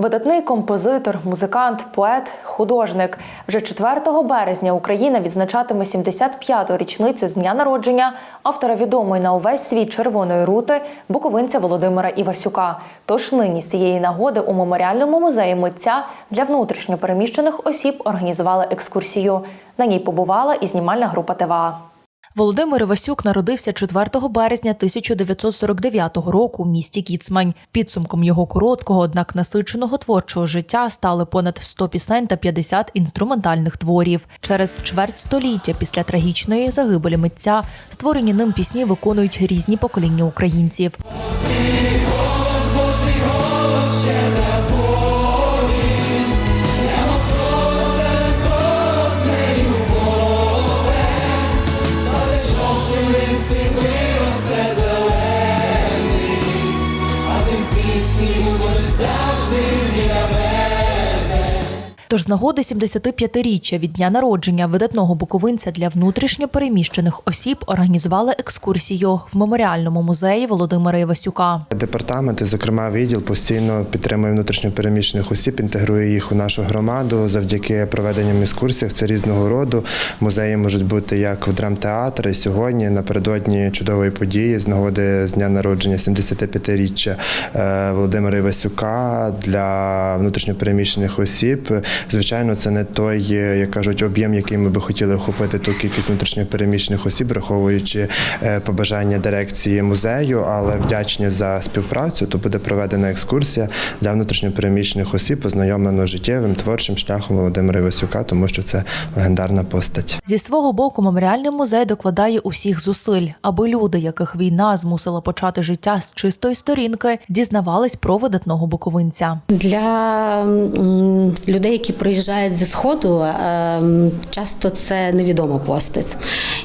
Видатний композитор, музикант, поет, художник. Вже 4 березня Україна відзначатиме 75-ту річницю з дня народження автора відомої на увесь світ червоної рути буковинця Володимира Івасюка. Тож нині з цієї нагоди у меморіальному музеї митця для внутрішньопереміщених осіб організували екскурсію. На ній побувала і знімальна група ТВА. Володимир Івасюк народився 4 березня 1949 року в місті Кіцмань. Підсумком його короткого, однак насиченого творчого життя стали понад 100 пісень та 50 інструментальних творів. Через чверть століття після трагічної загибелі митця створені ним пісні виконують різні покоління українців. Тож з нагоди 75-річчя від дня народження видатного буковинця для внутрішньо переміщених осіб організували екскурсію в меморіальному музеї Володимира Івасюка. Департамент, зокрема, відділ постійно підтримує внутрішньопереміщених осіб, інтегрує їх у нашу громаду завдяки проведенням екскурсій. Це різного роду. Музеї можуть бути як в драмтеатрі. Сьогодні напередодні чудової події з нагоди з дня народження 75-річчя е, Володимира Івасюка для внутрішньопереміщених осіб. Звичайно, це не той, е, як кажуть, об'єм, який ми би хотіли охопити ту кількість внутрішньопереміщених осіб, враховуючи е, побажання дирекції музею, але вдячні за співпрацю. То буде проведена екскурсія для внутрішньопереміщених осіб, ознайомлено життєвим творчим шляхом Володимира Івасюка, тому що це легендарна постать. Зі свого боку, меморіальний музей докладає усіх зусиль, аби люди, яких війна змусила почати життя з чистої сторінки, дізнавались про видатного буковинця. Для людей, які приїжджають зі сходу, ем, часто це невідома постать.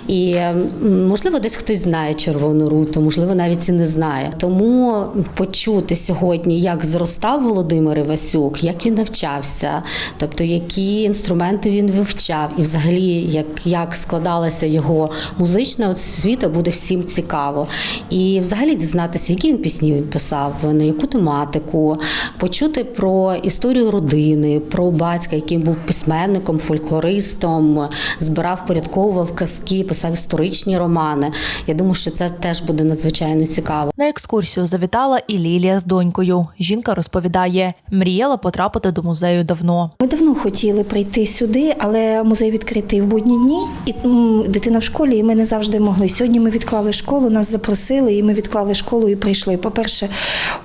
І ем, можливо, десь хтось знає червону руту, можливо, навіть і не знає. Тому почути сьогодні, як зростав Володимир Івасюк, як він навчався, тобто які інструменти він вивчав, і взагалі як, як складалася його музична освіта, буде всім цікаво. І взагалі дізнатися, які він пісні він писав, на яку тематику, почути про історію родини, про батька, який був письменником, фольклористом, збирав, порядковував казки, писав історичні романи. Я думаю, що це теж буде надзвичайно цікаво. На екскурсію завітала і Лілія з донькою. Жінка розповідає, мріяла потрапити до музею давно. Ми давно хотіли прийти сюди, але музей відкритий в будні дні, і дитина в школі, і ми не завжди могли. Сьогодні ми відклали школу, нас запросили, і ми відклали школу і прийшли. По-перше,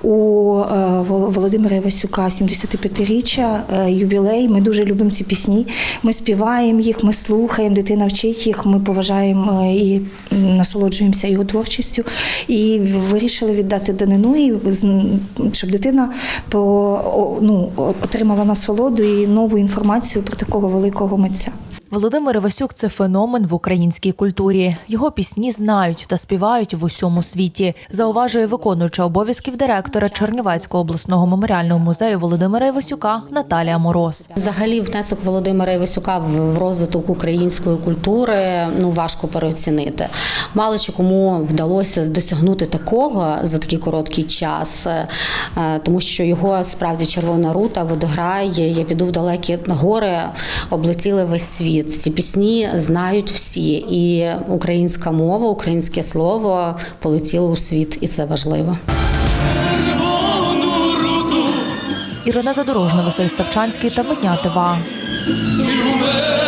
у е, Володимира Івасюка 75-річчя, е, ювілей. Ми дуже любимо ці пісні. Ми співаємо їх, ми слухаємо, дитина вчить їх. Ми поважаємо е, і насолоджуємося його творчістю. І вирішили віддати данину, і щоб дитина по, ну, отримала насолоду і нову інформацію про такого великого митця. Володимир Івасюк це феномен в українській культурі. Його пісні знають та співають в усьому світі. Зауважує виконуюча обов'язків директора Чернівецького обласного меморіального музею Володимира Івасюка Наталія Мороз. Взагалі, внесок Володимира Івасюка в розвиток української культури ну важко переоцінити. Мало чи кому вдалося досягнути такого за такий короткий час, е, тому що його справді червона рута, водограй, я піду в далекі гори, облетіли весь світ. Ці пісні знають всі, і українська мова, українське слово полетіло у світ, і це важливо. Ірина Задорожна, Василь Ставчанський та Медня. Люме